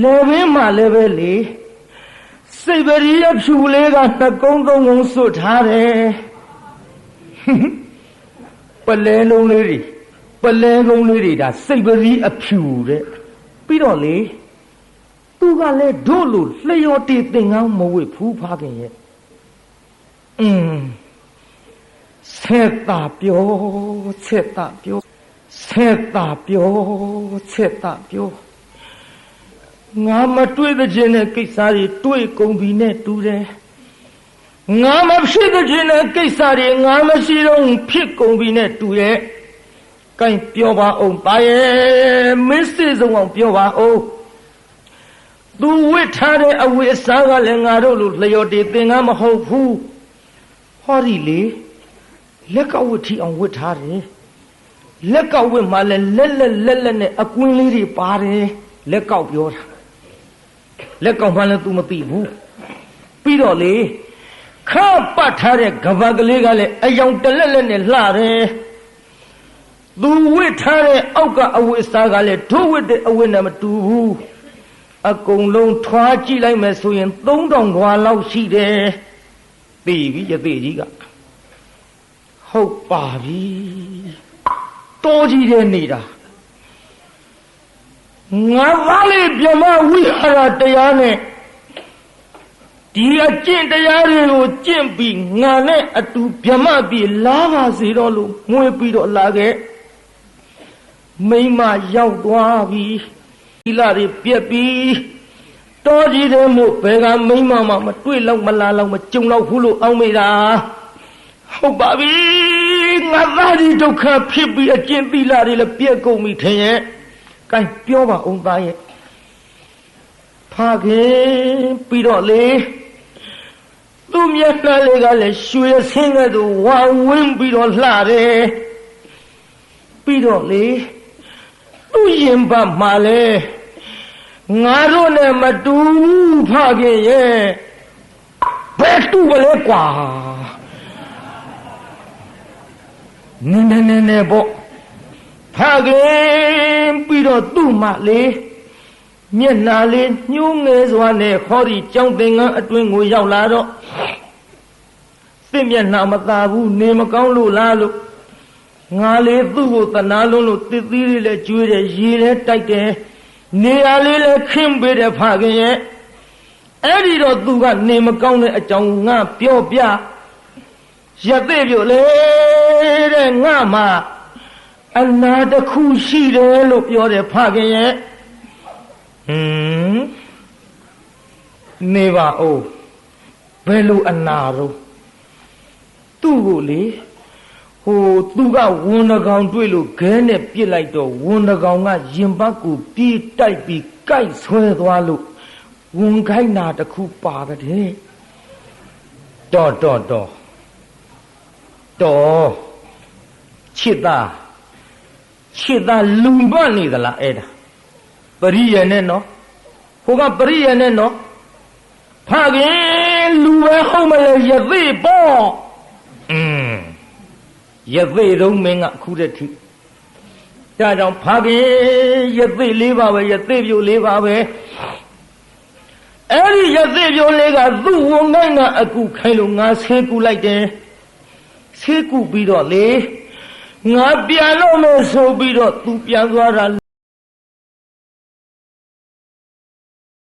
လေဘင်းမှလည်းပဲလေစိတ်ပရိယဖြူလေးကနှကုံးသုံးကုံစွတ်ထားတယ်ပလဲလုံးလေးတွေပလဲကုန်းလေးတွေဒါစိတ်ပရိအဖြူတဲ့ပြီးတော့လေသူကလည်းတို့လိုလျှော်တေသင်္ကန်းမဝိဖူးဖားခင်ရဲ့อืมဆက်တာပြောဆက်တာပြောဆက်တာပြောဆက်တာပြော ငါမတွေ့တဲ့ခြင်းနဲ့ကိစ္စတွေတွေ့ကုန်ပြီနဲ့တူတယ်ငါမဖြစ်တဲ့ခြင်းနဲ့ကိစ္စတွေငါမရှိတော့ဖြစ်ကုန်ပြီနဲ့တူရဲ့ကိုင်ပြောပါအောင်ပါရဲ့မင်းစစ်ဆုံးအောင်ပြောပါအောင်သူဝစ်ထားတဲ့အဝိအစားကလည်းငါတို့လိုလျော်တည်သင်္ကန်းမဟုတ်ဘူးဟောဒီလေလက်ကဝတ်ထီအောင်ဝတ်ထားတယ်လက်ကဝတ်မှလည်းလက်လက်လက်လက်နဲ့အကွင်းလေးတွေပါတယ်လက်ကောက်ပြောတာ လက်ကောက်မှလည်း तू မသိဘူးပြီးတော့လေခါပတ်ထားတဲ့ကဘာကလေးကလည်းအယောင်တလက်လက်နဲ့လှတယ်သူဝစ်ထားတဲ့အောက်ကအဝတ်စားကလည်းဒုဝတ်တဲ့အဝတ်နဲ့မတူဘူးအကုန်လုံးထွားကြည့်လိုက်မယ်ဆိုရင်3000ခွာလောက်ရှိတယ်ပြီပြီရသေးကြီးကဟုတ်ပါပြီတော်ကြီးတဲ့နေတာ ငါသားလေးပြမဝိဟာရတရားနဲ့ဒီအကျင့်တရားတွေကိုကျင့်ပြီးငါနဲ့အတူဗြမပြေလာပါစေတော့လို့ငွေပြီးတော့လာခဲ့မိမရောက်သွားပြီဒီလာတွေပြက်ပြီးတော်ကြီးတဲ့မို့ဘယ်ကမိမမှမတွေ့လောက်မလာလောက်မကြုံလောက်ဘူးလို့အောင်းမိတာဟုတ်ပါပြီငါသားဒီဒုက္ခဖြစ်ပြီးအကျင့်သီလတွေလည်းပြက်ကုန်ပြီထင်ရဲ့ ကဲပြောပါအောင်သားရဲ့ဖခင်ပြီးတော့လေသူ့မျက်နှာလေးကလည်းရွှေဆင်းကဲ့သို့ဝါဝင်းပြီးတော့လှတယ်ပြီးတော့လေသူ့ရင်ပတ်မှာလဲငါတို့နဲ့မတူဘူးဖခင်ရဲ့ဘယ်တူပါလဲကွာနင်းနေနေနေပေါ့ ဖခင်ပြီးတော့သူ့မလေးမျက်နာလေးညှိုးငယ်စွာနဲ့ခေါ်ဒီကြောင်းသင်္ကန်းအတွင်းကိုရောက်လာတော့သင့်မျက်နှာမသာဘူးနေမကောင်းလို့လားလို့ငါလေးသူ့ကိုတနာလုံးလို့တစ်သီးလေးလည်းကျွေးတယ်ရေလည်းတိုက်တယ်နေရာလေးလည်းခင်းပေးတယ်ဖခင်ရဲ့အဲ့ဒီတော့သူကနေမကောင်းတဲ့အကြောင်းငါပြောပြရသေးပြလေတဲ့ငါမှ အနာတစ်ခုရှိတယ်လို့ပြောတယ်ဖခင်ရဲ့ဟမ်နေပါဦးဘယ်လိုအနာတော့သူ့ကိုလေဟိုသူကဝန်တကောင်တွေ့လို့ခဲနဲ့ပြစ်လိုက်တော့ဝန်တကောင်ကရင်ပတ်ကိုပြေးတိုက်ပြီးကြိုက်ဆွဲသွားလို့ဝန်ခိုင်းတာတစ်ခုပါတဲ့တော်တော်တော်တော်ချစ်သား ချစ်သားလူမနေသလားအဲ့ဒါပရိယနဲ့နော်ဟိုကပရိယနဲ့နော်ဖခင်လူပဲဟုတ်မလဲရသေးပေါ့อืมရသေးတော့မင်းကအခုတည်းထိဒါကြောင့်ဖခင်ရသေးလေးပါပဲရသေးပြိုလေးပါပဲအဲ့ဒီရသေးပြိုလေးကသူ့ဝန်ငိုင်းကအကူခိုင်းလို့ငါဆေးကူလိုက်တယ်ဆေးကူပြီးတော့လေ ငါပြန်လို့လို့ဆိုပြီးတော့သူပြန်သွားတာ